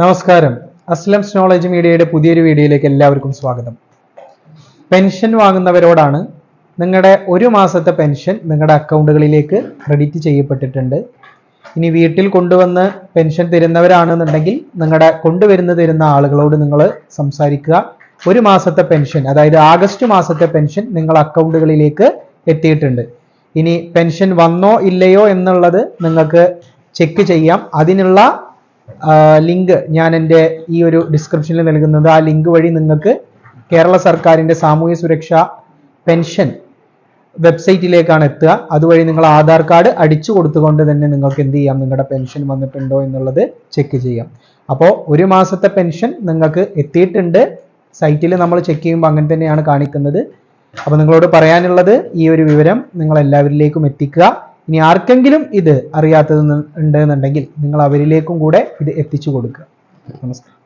നമസ്കാരം. അസ്ലംസ് നോളജ് മീഡിയയുടെ പുതിയൊരു വീഡിയോയിലേക്ക് എല്ലാവർക്കും സ്വാഗതം. പെൻഷൻ വാങ്ങുന്നവരോടാണ് നിങ്ങളുടെ ഒരു മാസത്തെ പെൻഷൻ നിങ്ങളുടെ അക്കൗണ്ടുകളിലേക്ക് ക്രെഡിറ്റ് ചെയ്യപ്പെട്ടിട്ടുണ്ട്. ഇനി വീട്ടിൽ കൊണ്ടുവന്ന് പെൻഷൻ തരുന്നവരാണെന്നുണ്ടെങ്കിൽ നിങ്ങളുടെ കൊണ്ടുവരുന്ന തരുന്ന ആളുകളോട് നിങ്ങൾ സംസാരിക്കുക. ഒരു മാസത്തെ പെൻഷൻ അതായത് ആഗസ്റ്റ് മാസത്തെ പെൻഷൻ നിങ്ങളുടെ അക്കൗണ്ടുകളിലേക്ക് എത്തിയിട്ടുണ്ട്. ഇനി പെൻഷൻ വന്നോ ഇല്ലയോ എന്നുള്ളത് നിങ്ങൾക്ക് ചെക്ക് ചെയ്യാം. അതിനുള്ള ലിങ്ക് ഞാൻ എന്റെ ഈ ഒരു ഡിസ്ക്രിപ്ഷനിൽ നൽകുന്നത്. ആ ലിങ്ക് വഴി നിങ്ങൾക്ക് കേരള സർക്കാരിന്റെ സാമൂഹ്യ സുരക്ഷ പെൻഷൻ വെബ്സൈറ്റിലേക്കാണ് എത്തുക. അതുവഴി നിങ്ങൾ ആധാർ കാർഡ് അടിച്ചു കൊടുത്തുകൊണ്ട് തന്നെ നിങ്ങൾക്ക് എന്ത് ചെയ്യാം? നിങ്ങളുടെ പെൻഷൻ വന്നിട്ടുണ്ടോ എന്നുള്ളത് ചെക്ക് ചെയ്യാം. അപ്പോൾ ഒരു മാസത്തെ പെൻഷൻ നിങ്ങൾക്ക് എത്തിയിട്ടുണ്ട്. സൈറ്റിൽ നമ്മൾ ചെക്ക് ചെയ്യുമ്പോൾ അങ്ങനെ തന്നെയാണ് കാണിക്കുന്നത്. അപ്പോൾ നിങ്ങളോട് പറയാനുള്ളത് ഈ ഒരു വിവരം നിങ്ങൾ എല്ലാവരിലേക്കും എത്തിക്കുക. ഇനി ആർക്കെങ്കിലും ഇത് അറിയാത്തത് ഉണ്ടെന്നുണ്ടെങ്കിൽ നിങ്ങൾ അവരിലേക്കും കൂടെ ഇത് എത്തിച്ചു കൊടുക്കുക. നമസ്കാരം.